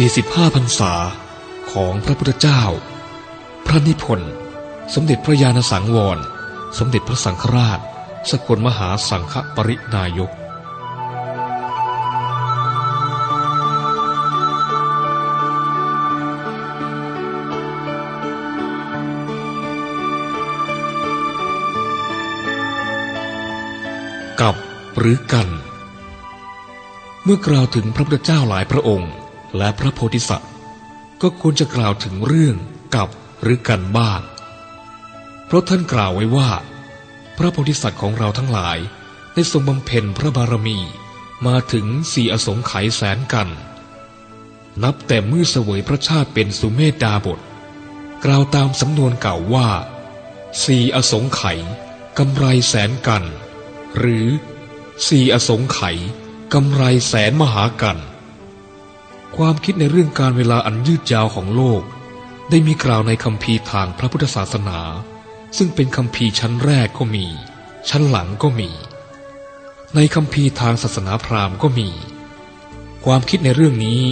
45พรรษาของพระพุทธเจ้า พระนิพนธ์สมเด็จพระญาณสังวร สมเด็จพระสังฆราช สกลมหาสังฆปรินายกกับหรือกัน เมื่อกล่าวถึงพระพุทธเจ้าหลายพระองค์ และพระโพธิสัตว์ ก็ควรจะกล่าวถึงเรื่องกับหรือกันบ้าง เพราะท่านกล่าวไว้ว่า พระโพธิสัตว์ของเราทั้งหลายได้ทรงบำเพ็ญพระบารมีมาถึงสี่อสงไขยแสนกัน นับแต่เมื่อเสวยพระชาติเป็นสุเมธดาบท กล่าวตามสำนวนเก่าว่าสี่อสงไขยกำไรแสนกัน หรือสี่อสงไขยกำไรแสนมหากัน ความคิดในเรื่องการเวลาอันยืดยาวของโลก ได้มีกล่าวในคำพีทางพระพุทธศาสนา ซึ่งเป็นคำพีชั้นแรกก็มี ชั้นหลังก็มี ในคำพีทางศาสนาพราหมณ์ก็มี ความคิดในเรื่องนี้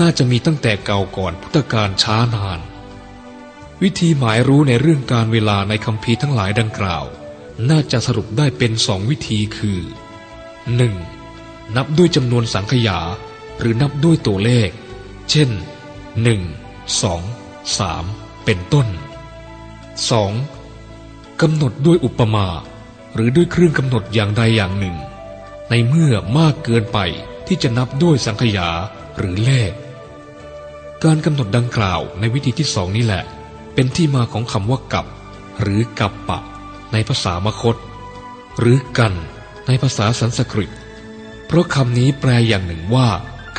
น่าจะมีตั้งแต่เก่าก่อนพุทธกาลช้านาน วิธีหมายรู้ในเรื่องการเวลาในคำพีทั้งหลายดังกล่าว น่าจะสรุปได้เป็นสองวิธีคือ 1. นับด้วยจำนวนสังขยา หรือนับด้วยตัวเลข เช่น 1 2 3 เป็นต้น 2. กำหนดด้วยอุปมา หรือด้วยเครื่องกำหนดอย่างใดอย่างหนึ่ง ในเมื่อมากเกินไปที่จะนับด้วยสังขยาหรือเลข การกำหนดดังกล่าวในวิธีที่สองนี้แหละ เป็นที่มาของคำว่ากับ หรือกับปะ ในภาษามคต หรือกันในภาษาสันสกฤต เพราะคำนี้แปลอย่างหนึ่งว่า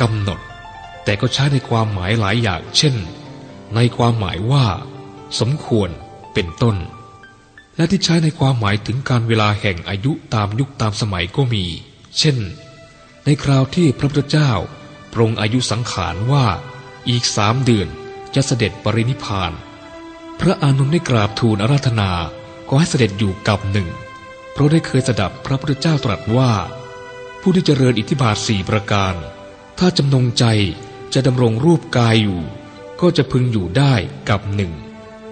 กำหนด แต่ก็ใช้ในความหมายหลายอย่าง เช่น ในความหมายว่า สมควรเป็นต้น และที่ใช้ในความหมายถึงการเวลาแห่งอายุตามยุคตามสมัยก็มี เช่น ในคราวที่พระพุทธเจ้าปรงอายุสังขารว่าอีกสามเดือนจะเสด็จปรินิพาน พระอานนท์ได้กราบทูลอาราธนาก็ให้เสด็จอยู่กับหนึ่ง เพราะได้เคยสดับพระพุทธเจ้าตรัสว่า ผู้ที่เจริญอิทธิบาทสี่ประการ ถ้าจำนงใจจะดำรงรูปกายอยู่ ก็จะพึงอยู่ได้กับหนึ่ง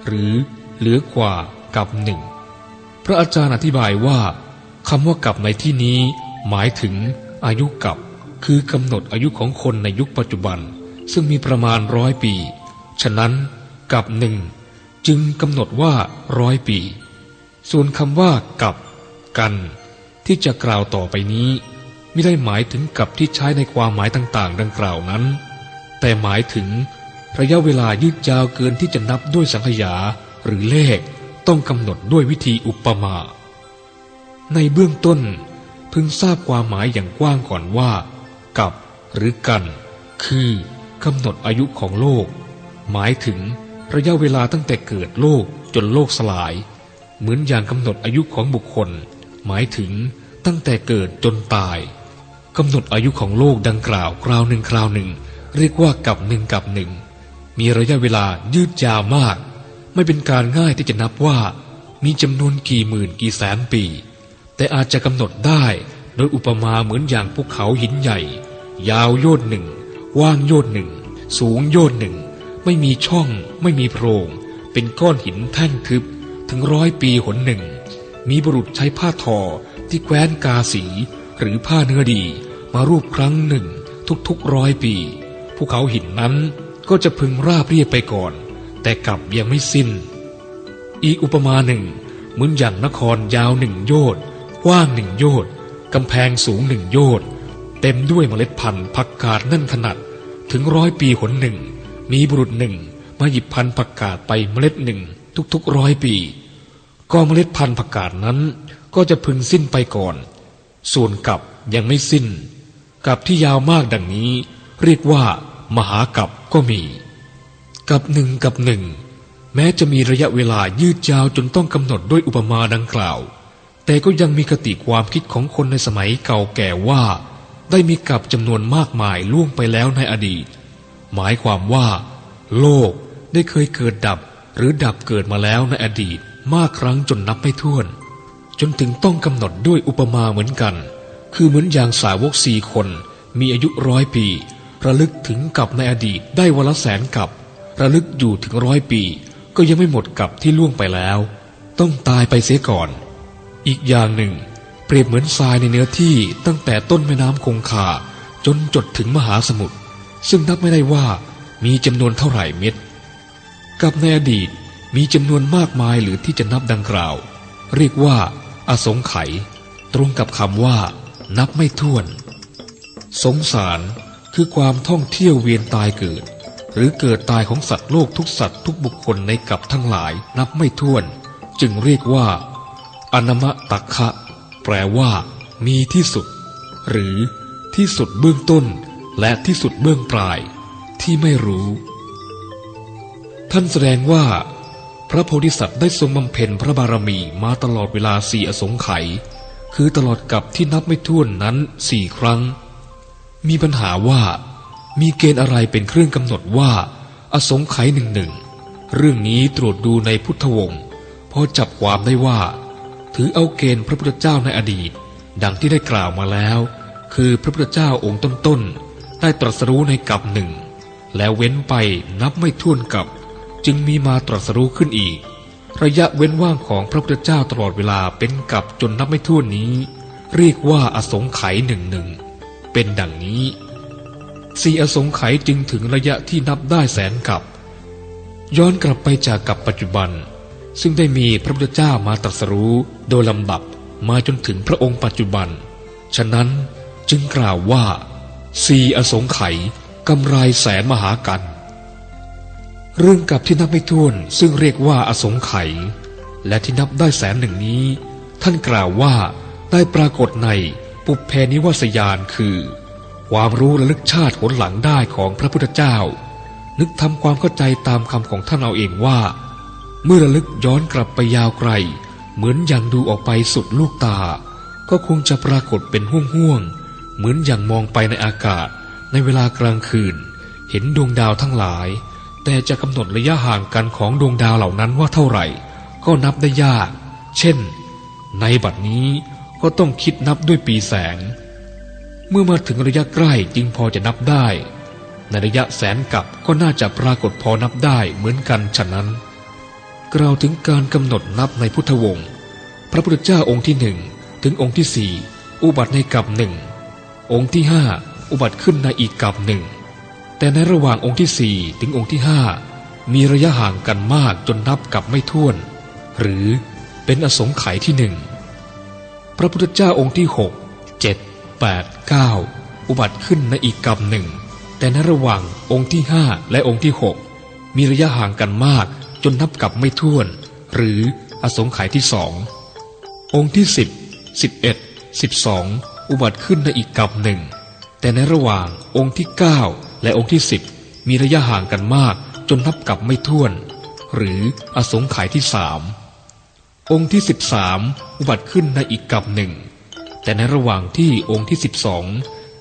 หรือเหลือกว่ากับหนึ่ง พระอาจารย์อธิบายว่าคำว่ากับในที่นี้หมายถึงอายุกับคือกำหนดอายุของคนในยุคปัจจุบัน ซึ่งมีประมาณร้อยปี ฉะนั้นกับหนึ่งจึงกำหนดว่าร้อยปี ส่วนคำว่ากับ กัน ที่จะกล่าวต่อไปนี้ ไม่ได้หมายถึงกับที่ใช้ในความหมายต่างๆ ดังกล่าวนั้น แต่หมายถึงระยะเวลายืดยาวเกินที่จะนับด้วยสังขยาหรือเลขต้องกำหนดด้วยวิธีอุปมา ในเบื้องต้น พึงทราบความหมายอย่างกว้างก่อนว่า กับ หรือกัน คือกำหนดอายุของโลก หมายถึงระยะเวลาตั้งแต่เกิดโลกจนโลกสลาย เหมือนอย่างกำหนดอายุของบุคคล หมายถึงตั้งแต่เกิดจนตาย กำหนดอายุของโลกดังกล่าวคราวหนึ่งคราวหนึ่ง เรียกว่ากับหนึ่งกับหนึ่งมีระยะเวลายืดยาวมาก ไม่เป็นการง่ายที่จะนับว่า มีจำนวนกี่หมื่นกี่แสนปี แต่อาจจะกำหนดได้โดยอุปมาเหมือนอย่างภูเขาหินใหญ่ ยาวโยดหนึ่งว่างโยดหนึ่งสูงโยดหนึ่งไม่มีช่องไม่มีโพรง เป็นก้อนหินแท่งทึบถึงร้อยปีหนหนึ่ง มีบุรุษใช้ผ้าทอที่แคว้นกาสี หรือผ้าเนื้อดีมารูปครั้งหนึ่งทุกๆร้อยปี ภูเขาหินนั้นก็จะพึงราบเรียบไปก่อน แต่กลับยังไม่สิ้น อีกอุปมาหนึ่งเหมือนอย่างนครยาวหนึ่งโยชน์กว้างหนึ่งโยชน์กำแพงสูงหนึ่งโยชน์เต็มด้วยเมล็ดพันธุ์ผักกาดนั่นขนาดถึงร้อยปีหนหนึ่ง มีบุรุษหนึ่งมาหยิบพันธุ์ผักกาดไปเมล็ดหนึ่งทุกๆร้อยปี ก็เมล็ดพันธุ์ผักกาดนั้นก็จะพึงสิ้นไปก่อน ส่วนกับยังไม่สิ้น กับที่ยาวมากดังนี้ เรียกว่า มหากับก็มี กับหนึ่งกับหนึ่งแม้จะมีระยะเวลายืดยาวจนต้องกำหนดด้วยอุปมาดังกล่าว แต่ก็ยังมีคติความคิดของคนในสมัยเก่าแก่ว่า ได้มีกับจำนวนมากมายล่วงไปแล้วในอดีต หมายความว่า โลกได้เคยเกิดดับหรือดับเกิดมาแล้วในอดีตมากครั้งจนนับไม่ถ้วน จนถึงต้องกำหนดด้วยอุปมาเหมือนกัน คือเหมือนอย่างสาวกสี่คน มีอายุร้อยปี ระลึกถึงกับในอดีตได้วันละแสนกับ ระลึกอยู่ถึงร้อยปี ก็ยังไม่หมดกับที่ล่วงไปแล้ว ต้องตายไปเสียก่อน อีกอย่างหนึ่ง เปรียบเหมือนทรายในเนื้อที่ตั้งแต่ต้นแม่น้ำคงคาจนจดถึงมหาสมุทรซึ่งนับไม่ได้ว่ามีจำนวนเท่าไหร่เม็ดกับในอดีตมีจำนวนมากมายหรือที่จะนับดังกล่าว เรียกว่า อสงไขยตรงกับคำว่า นับไม่ถ้วน สงสารคือความท่องเที่ยวเวียนตายเกิด หรือเกิดตายของสัตว์โลกทุกสัตว์ทุกบุคคลในกับทั้งหลายนับไม่ถ้วน จึงเรียกว่า อนมะตักคะ แปลว่า มีที่สุด หรือที่สุดเบื้องต้นและที่สุดเบื้องปลาย ที่ไม่รู้ ท่านแสดงว่า พระโพธิสัตว์ได้ทรงบำเพ็ญพระบารมีมาตลอดเวลาสี่อสงไขยคือตลอดกับที่นับไม่ถ้วนนั้นสี่ครั้ง มีปัญหาว่า มีเกณฑ์อะไรเป็นเครื่องกำหนดว่า อสงไขยหนึ่งหนึ่งเรื่องนี้ตรวจดูในพุทธวงศ์พอจับความได้ว่า ถือเอาเกณฑ์พระพุทธเจ้าในอดีต ดังที่ได้กล่าวมาแล้ว คือพระพุทธเจ้าองค์ต้นๆได้ตรัสรู้ในกับหนึ่งแล้วเว้นไปนับไม่ถ้วนกับ จึงมีมาตรัสรู้ขึ้นอีก ระยะเว้นว่างของพระพุทธเจ้าตลอดเวลาเป็นกับจนนับไม่ถ้วนนี้ เรียกว่าอสงไขยหนึ่งหนึ่งเป็นดังนี้สี่อสงไขยจึงถึงระยะที่นับได้แสนกับ ย้อนกลับไปจากกับปัจจุบัน ซึ่งได้มีพระพุทธเจ้ามาตรัสรู้โดยลำดับมาจนถึงพระองค์ปัจจุบัน ฉะนั้นจึงกล่าวว่าสี่อสงไขยกำไรแสนมหากัน เรื่องกับที่นับไม่ถ้วนซึ่งเรียกว่าอสงไขยและที่นับได้แสนหนึ่งนี้ ท่านกล่าวว่าได้ปรากฏในปุเพนิวสยานคือ ความรู้ระลึกชาติผลหลังได้ของพระพุทธเจ้า นึกทำความเข้าใจตามคำของท่านเอาเองว่า เมื่อระลึกย้อนกลับไปยาวไกล เหมือนอย่างดูออกไปสุดลูกตา ก็คงจะปรากฏเป็นห่วงๆเหมือนอย่างมองไปในอากาศในเวลากลางคืน เห็นดวงดาวทั้งหลาย แต่จะกำหนดระยะห่างกันของดวงดาวเหล่านั้นว่าเท่าไหร่ ก็นับได้ยาก เช่น ในบัดนี้ก็ต้องคิดนับด้วยปีแสง เมื่อมาถึงระยะใกล้จึงพอจะนับได้ ในระยะแสนกับก็น่าจะปรากฏพอนับได้เหมือนกันฉะนั้น กล่าวถึงการกำหนดนับในพุทธวงศ์พระพุทธเจ้าองค์ที่หนึ่งถึงองค์ที่สี่อุบัติในกับหนึ่งองค์ที่ห้าอุบัติขึ้นในอีกกับหนึ่ง แต่ในระหว่างองค์ที่สี่ถึงองค์ที่ห้ามีระยะห่างกันมากจนนับกับไม่ถ้วน หรือเป็นอสงไขยที่หนึ่งพระพุทธเจ้าองค์ที่หกเจ็ดแปดเก้าอุบัติขึ้นในอีกกรรมหนึ่ง แต่ในระหว่างองค์ที่ห้าและองค์ที่หกมีระยะห่างกันมากจนนับกับไม่ถ้วน หรืออสงไขยที่สององค์ที่สิบสิบเอ็ดสิบสองอุบัติขึ้นในอีกกรรมหนึ่งแต่ในระหว่างองค์ที่เก้า และองค์ที่สิบมีระยะห่างกันมากจนนับกับไม่ถ้วน หรืออสงไขยที่สามองค์ที่สิบสามอุบัติขึ้นในอีกกับหนึ่งแต่ในระหว่างที่องค์ที่สิบสอง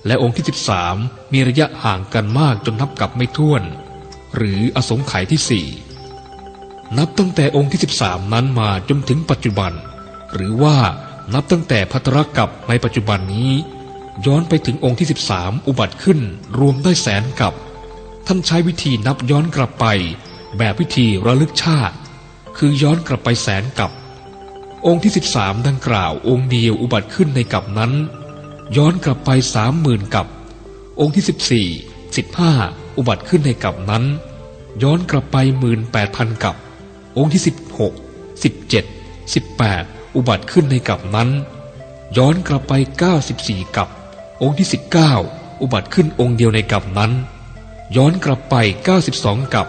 และองค์ที่สิบสามมีระยะห่างกันมากจนนับกับไม่ถ้วน หรืออสงไขยที่สี่นับตั้งแต่องค์ที่สิบสามนั้นมาจนถึงปัจจุบัน หรือว่านับตั้งแต่พัทรกับในปัจจุบันนี้ ย้อนไปถึงองค์ที่สิบสามอุบัติขึ้นรวมได้แสนกับ ท่านใช้วิธีนับย้อนกลับไป แบบวิธีระลึกชาติ คือย้อนกลับไปแสนกับ องค์ที่สิบสามดังกล่าว องค์เดียวอุบัติขึ้นในกับนั้น ย้อนกลับไปสามหมื่นกับ องค์ที่สิบสี่สิบห้าอุบัติขึ้นในกับนั้น ย้อนกลับไปหมื่นแปดพันกับ องค์ที่สิบหกสิบเจ็ดสิบแปดอุบัติขึ้นในกับนั้นย้อนกลับไปเก้าสิบสี่กับ องค์ที่สิบเก้าอุบัติขึ้นองค์เดียวในกับนั้น ย้อนกลับไปเก้าสิบสองกับ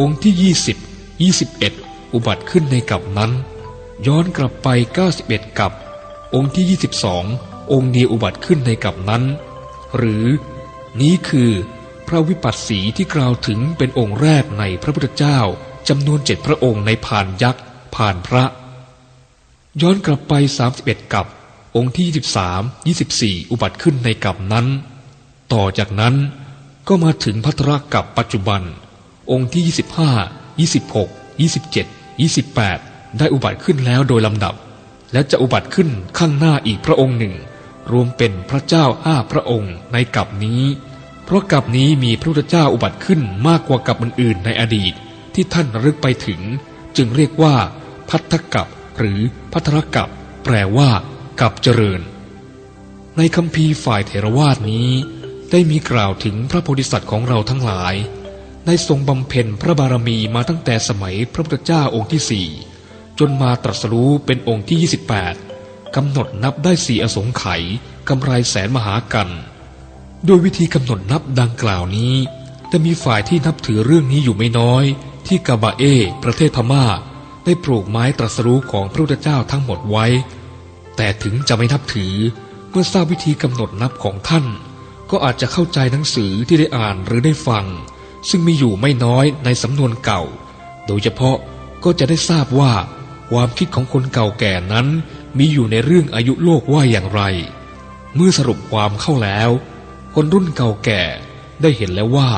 องค์ที่ยี่สิบยี่สิบเอ็ดอุบัติขึ้นในกับนั้น ย้อนกลับไปเก้าสิบเอ็ดกับ องค์ที่ยี่สิบสององค์เดียวอุบัติขึ้นในกับนั้น หรือ นี้คือพระวิปัสสีที่กล่าวถึงเป็นองค์แรกในพระพุทธเจ้าจำนวนเจ็ดพระองค์ในผ่านยักษ์ผ่านพระ ย้อนกลับไป 31 กับ องค์ที่ 23 24 อุบัติขึ้นในกับนั้น ต่อจากนั้นก็มาถึงพัทรกับปัจจุบัน องค์ที่ 25 26 27 28 ได้อุบัติขึ้นแล้วโดยลำดับ และจะอุบัติขึ้นข้างหน้าอีกพระองค์หนึ่ง รวมเป็นพระเจ้าห้าพระองค์ในกับนี้ เพราะกับนี้มีพระพุทธเจ้าอุบัติขึ้นมากกว่ากับอื่นๆในอดีตที่ท่านรึกไปถึง จึงเรียกว่า พัทธกับหรือพัทรกับแปลว่า กับเจริญ ในคำพีฝ่ายเถรวาทนี้ได้มีกล่าวถึงพระโพธิสัตว์ของเราทั้งหลาย ได้ทรงบำเพ็ญพระบารมีมาตั้งแต่สมัยพระพุทธเจ้าองค์ที่สี่จนมาตรัสรู้เป็นองค์ที่ 28กำหนดนับได้สี่อสงไขยกำไรแสนมหากันโดยวิธีกำหนดนับดังกล่าวนี้แต่มีฝ่ายที่นับถือเรื่องนี้อยู่ไม่น้อย ที่กาบาเอ ประเทศพม่า ได้ปลูกไม้ตรัสรู้ของพระพุทธเจ้าทั้งหมดไว้ แต่ถึงจะไม่นับถือ เมื่อทราบวิธีกำหนดนับของท่าน ก็อาจจะเข้าใจหนังสือที่ได้อ่านหรือได้ฟัง ซึ่งมีอยู่ไม่น้อยในสำนวนเก่า โดยเฉพาะก็จะได้ทราบว่า ความคิดของคนเก่าแก่นั้น มีอยู่ในเรื่องอายุโลกว่าอย่างไร เมื่อสรุปความเข้าแล้ว คนรุ่นเก่าแก่ได้เห็นแล้วว่า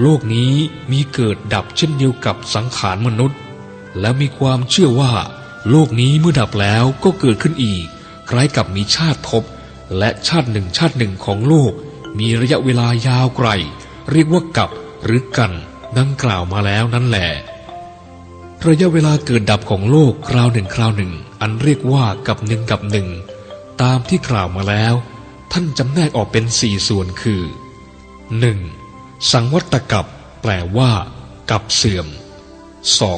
โลกนี้มีเกิดดับเช่นเดียวกับสังขารมนุษย์ และมีความเชื่อว่า โลกนี้เมื่อดับแล้วก็เกิดขึ้นอีก คล้ายกับมีชาติภพและชาติหนึ่งชาติหนึ่งของโลก มีระยะเวลายาวไกล เรียกว่ากับหรือกันดังกล่าวมาแล้วนั่นแหละระยะเวลาเกิดดับของโลกคราวหนึ่งคราวหนึ่ง อันเรียกว่ากับหนึ่งกับหนึ่งตามที่กล่าวมาแล้ว ท่านจำแนกออกเป็นสี่ส่วนคือ 1. สังวัตกับ แปลว่า กับเสื่อม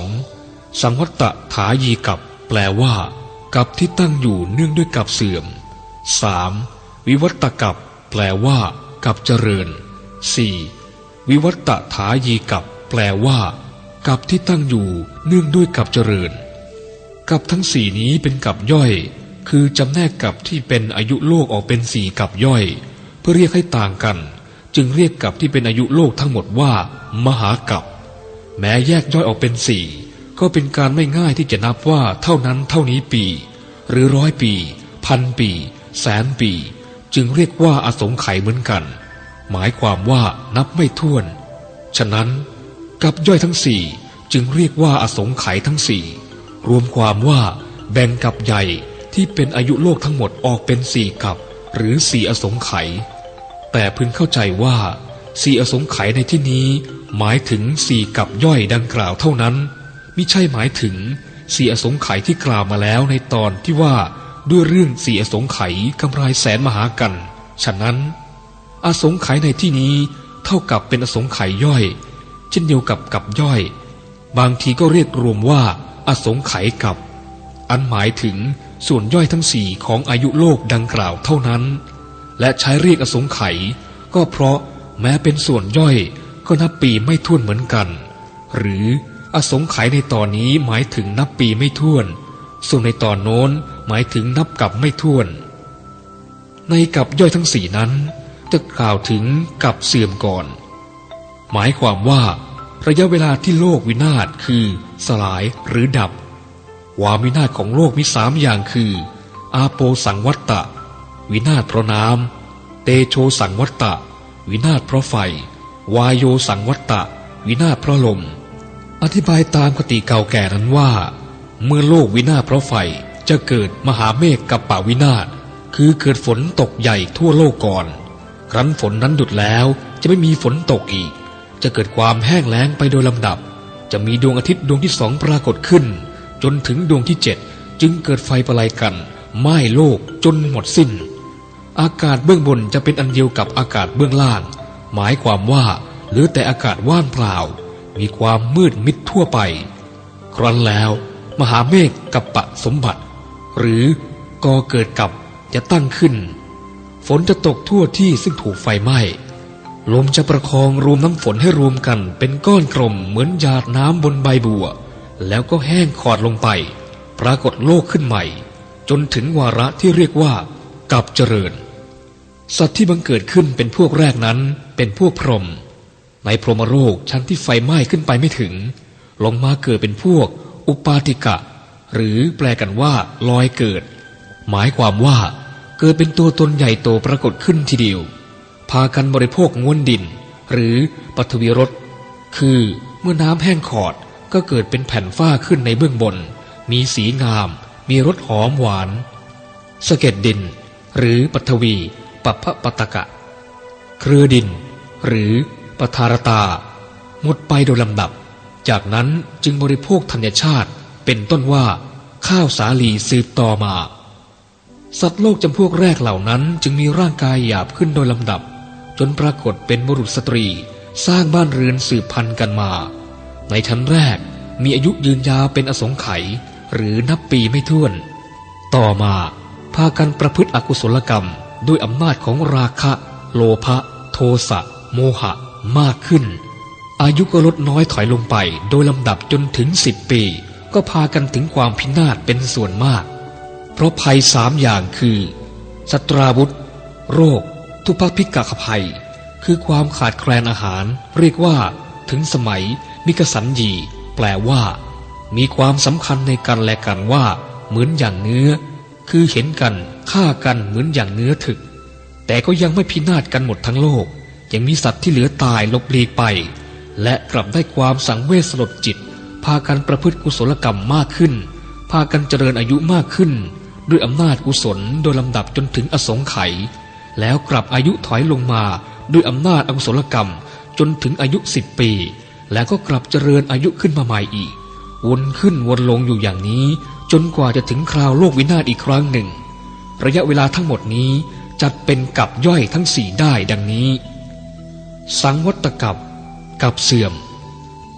2. สังวัตถายีกับ แปลว่า กับที่ตั้งอยู่เนื่องด้วยกับเสื่อม 3. วิวัตกับแปลว่ากับเจริญ 4. วิวัตถายีกับแปลว่ากับที่ตั้งอยู่เนื่องด้วยกับเจริญกับทั้งสี่นี้เป็นกับย่อย คือจำแนกกับที่เป็นอายุโลกออกเป็นสี่กับย่อย เพื่อเรียกให้ต่างกัน จึงเรียกกับที่เป็นอายุโลกทั้งหมดว่า มหากับ แม้แยกย่อยออกเป็นสี่ ก็เป็นการไม่ง่ายที่จะนับว่าเท่านั้นเท่านี้ปี หรือร้อยปี พันปี แสนปี จึงเรียกว่าอสงไขยเหมือนกัน หมายความว่านับไม่ถ้วน ฉะนั้นกับย่อยทั้งสี่จึงเรียกว่าอสงไขยทั้งสี่รวมความว่าแบ่งกับใหญ่ที่เป็นอายุโลกทั้งหมดออกเป็นสี่กับ หรือสี่อสงไขยแต่พึงเข้าใจว่าสี่อสงไขยในที่นี้ หมายถึงสี่กับย่อยดังกล่าวเท่านั้น มิใช่หมายถึงสี่อสงไขยที่กล่าวมาแล้วในตอนที่ว่าด้วยเรื่องสี่อสงไขยกำไรแสนมหากัน ฉะนั้น อสงไขยในที่นี้เท่ากับเป็นอสงไขยย่อย เช่นเดียวกับกับย่อย บางทีก็เรียกรวมว่า อสงไขยกับ อันหมายถึงส่วนย่อยทั้งสี่ของอายุโลกดังกล่าวเท่านั้น และใช้เรียกอสงไขยก็เพราะแม้เป็นส่วนย่อยก็นับปีไม่ท้วนเหมือนกัน หรือ อสงไขยในตอนนี้หมายถึงนับปีไม่ท้วน ส่วนในตอนโน้นหมายถึงนับกับไม่ท้วน ในกับย่อยทั้งสี่นั้น จะกล่าวถึงกับเสื่อมก่อน หมายความว่า ระยะเวลาที่โลกวินาศคือ สลายหรือดับวามวินาศของโลกมีสามอย่างคือ อาโปสังวัตตะ วินาศเพราะน้ำเตโชสังวัตตะ วินาศเพราะไฟ วายโยสังวัตตะ วินาศเพราะลม อธิบายตามคติเก่าแก่นั้นว่า เมื่อโลกวินาศเพราะไฟจะเกิดมหาเมฆกับป่าวินาศคือเกิดฝนตกใหญ่ทั่วโลกก่อน ครั้นฝนนั้นหยุดแล้วจะไม่มีฝนตกอีก จะเกิดความแห้งแล้งไปโดยลำดับ จะมีดวงอาทิตย์ดวงที่สองปรากฏขึ้น จนถึงดวงที่เจ็ดจึงเกิดไฟประไลกันไหม้โลกจนหมดสิ้น อากาศเบื้องบนจะเป็นอันเดียวกับอากาศเบื้องล่าง หมายความว่าหลือแต่อากาศว่างเปล่า มีความมืดมิดทั่วไป ครั้นแล้วมหาเมฆกับปะสมบัติ หรือกอเกิดกับจะตั้งขึ้น ฝนจะตกทั่วที่ซึ่งถูกไฟไหม้ลมจะประคองรวมน้ำฝนให้รวมกันเป็นก้อนกลมเหมือนหยาดน้ำบนใบบัว แล้วก็แห้งขอดลงไป ปรากฏโลกขึ้นใหม่ จนถึงวาระที่เรียกว่า กับเจริญ สัตว์ที่บังเกิดขึ้นเป็นพวกแรกนั้นเป็นพวกพรหม ในพรหมโลกชั้นที่ไฟไหม้ขึ้นไปไม่ถึง ลงมาเกิดเป็นพวก อุปาติกะ หรือแปลกันว่าลอยเกิด หมายความว่าเกิดเป็นตัวตนใหญ่โตปรากฏขึ้นทีเดียว พากันบริโภคง้วนดิน หรือปฐวีรสคือเมื่อน้ำแห้งขอดก็เกิดเป็นแผ่นฝ้าขึ้นในเบื้องบน มีสีงาม มีรสหอมหวานสะเก็ดดิน หรือปฐวี ปัพพปตกะ เครือดิน หรือ ปทารตา หมดไปโดยลำดับ จากนั้นจึงบริโภคธัญชาติเป็นต้นว่าข้าวสาลีสืบต่อมา สัตว์โลกจำพวกแรกเหล่านั้นจึงมีร่างกายหยาบขึ้นโดยลำดับ จนปรากฏเป็นบุรุษสตรี สร้างบ้านเรือนสืบพันธุ์กันมา ในชั้นแรกมีอายุยืนยาวเป็นอสงไขยหรือนับปีไม่ถ้วน ต่อมาพากันประพฤติอกุศลกรรม ด้วยอำนาจของราคะ โลภะ โทสะ โมหะ มากขึ้น อายุก็ลดน้อยถอยลงไปโดยลำดับจนถึงสิบปี ก็พากันถึงความพินาศเป็นส่วนมาก เพราะภัยสามอย่างคือสตราวุธ โรค ทุพพิกะภัย คือความขาดแคลนอาหาร เรียกว่า ถึงสมัย มิกสันยี แปลว่า มีความสำคัญในกันและกันว่า เหมือนอย่างเนื้อ คือเห็นกันฆ่ากันเหมือนอย่างเนื้อถึก แต่ก็ยังไม่พินาศกันหมดทั้งโลก ยังมีสัตว์ที่เหลือตายลบลีกไป และกลับได้ความสังเวชสลดจิต พากันประพฤติกุศลกรรมมากขึ้น พากันเจริญอายุมากขึ้น ด้วยอำนาจกุศลโดยลำดับจนถึงอสงไขยแล้วกลับอายุถอยลงมาด้วยอำนาจอกุศลกรรมจนถึงอายุสิบปี แล้วก็กลับเจริญอายุขึ้นมาใหม่อีก วนขึ้นวนลงอยู่อย่างนี้ จนกว่าจะถึงคราวโลกวินาศอีกครั้งหนึ่ง ระยะเวลาทั้งหมดนี้จัดเป็นกับย่อยทั้งสี่ได้ดังนี้ สังวัตกับกับเสื่อม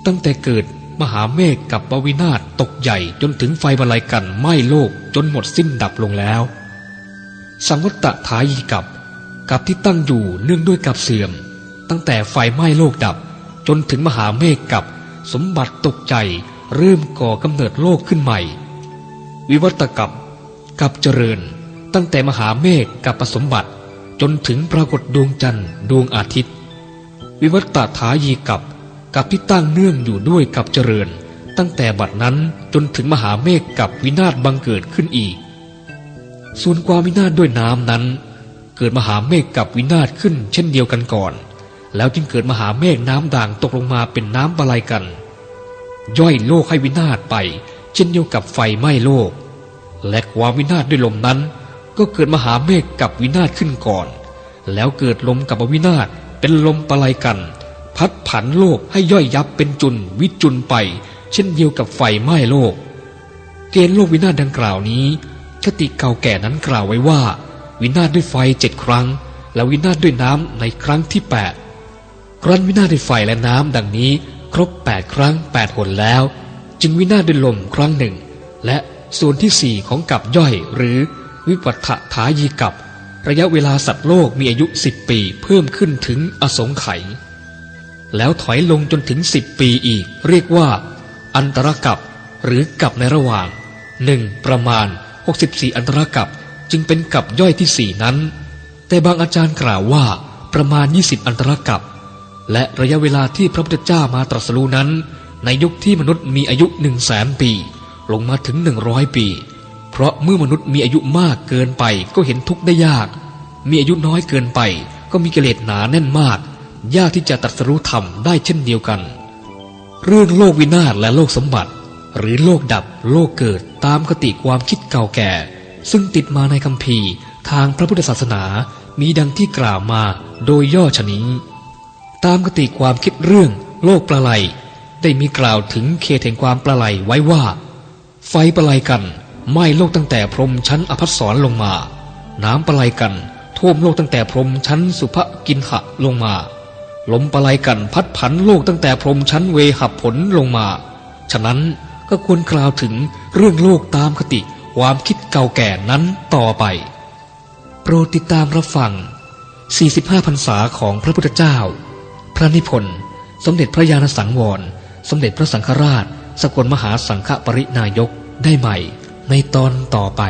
ตั้งแต่เกิดมหาเมฆกับปวินาศตกใหญ่จนถึงไฟบรรลัยกันไหม้โลกจนหมดสิ้นดับลงแล้ว สังวัตถายีกับกับที่ตั้งอยู่เนื่องด้วยกับเสื่อม ตั้งแต่ไฟไหม้โลกดับ จนถึงมหาเมฆกับสมบัติตกใจเริ่มก่อกำเนิดโลกขึ้นใหม่ วิวัตกับกับเจริญ ตั้งแต่มหาเมฆกับผสมบัติ จนถึงปรากฏดวงจันทร์ดวงอาทิตย์ วิวัตถายีกับกับที่ตั้งเนื่องอยู่ด้วยกับเจริญ ตั้งแต่บัดนั้นจนถึงมหาเมฆกับวินาศบังเกิดขึ้นอีก ส่วนความวินาศด้วยน้ำนั้น เกิดมหาเมฆกับวินาศขึ้นเช่นเดียวกันก่อน แล้วจึงเกิดมหาเมฆน้ำด่างตกลงมาเป็นน้ำบาลัยกัน ย่อยโลกให้วินาศไป เช่นเดียวกับไฟไหม้โลก และความวินาศด้วยลมนั้น ก็เกิดมหาเมฆกับวินาศขึ้นก่อน แล้วเกิดลมกับวินาศ เป็นลมปะไลกัน พัดผันโลกให้ย่อยยับเป็นจุนวิจุนไป เช่นเดียวกับไฟไหม้โลก เกณฑ์โลกวินาศดังกล่าวนี้ คติเก่าแก่นั้นกล่าวไว้ว่า วินาศด้วยไฟเจ็ดครั้ง และวินาศด้วยน้ำในครั้งที่แปดครั้นวินาศด้วยไฟและน้ำดังนี้ ครบแปดครั้งแปดหนแล้ว จึงวินาศด้วยลมครั้งหนึ่ง และส่วนที่สี่ของกับย่อยหรือวิปัฏฐถายีกับ ระยะเวลาสัตว์โลกมีอายุสิบปีเพิ่มขึ้นถึงอสงไขยแล้วถอยลงจนถึงสิบปีอีก เรียกว่า อันตรกับหรือกับในระหว่างหนึ่งประมาณ 64 อันตรกับจึงเป็นกับย่อยที่สี่นั้น แต่บางอาจารย์กล่าวว่าประมาณ 20 อันตรกับ และระยะเวลาที่พระพุทธเจ้ามาตรัสรู้นั้น ในยุคที่มนุษย์มีอายุหนึ่งแสนปี ลงมาถึงหนึ่งร้อยปี เพราะเมื่อมนุษย์มีอายุมากเกินไปก็เห็นทุกข์ได้ยาก มีอายุน้อยเกินไป ก็มีกิเลสหนาแน่นมาก ยากที่จะตรัสรู้ธรรมได้เช่นเดียวกัน เรื่องโลกวินาศและโลกสมบัติ หรือโลกดับโลกเกิดตามคติความคิดเก่าแก่ ซึ่งติดมาในคัมภีร์ทางพระพุทธศาสนามีดังที่กล่าวมาโดยย่อชนี้ตามคติความคิดเรื่องโลกประไลได้มีกล่าวถึงเขตแห่งความประไลไว้ว่า ไฟประไลกัน ไหม้โลกตั้งแต่พรมชั้นอภัสสรลงมา น้ำประไลกัน ท่วมโลกตั้งแต่พรมชั้นสุภกินหะลงมา ลมประไลกันพัดผันโลกตั้งแต่พรมชั้นเวหับผลลงมา ฉะนั้นก็ควรกล่าวถึงเรื่องโลกตามคติความคิดเก่าแก่นั้นต่อไป โปรดติดตามรับฟัง 45 พรรษาของพระพุทธเจ้า พระนิพนธ์ สมเด็จพระญาณสังวร สมเด็จพระสังฆราช สกลมหาสังฆปรินายกได้ใหม่ ในตอนต่อไป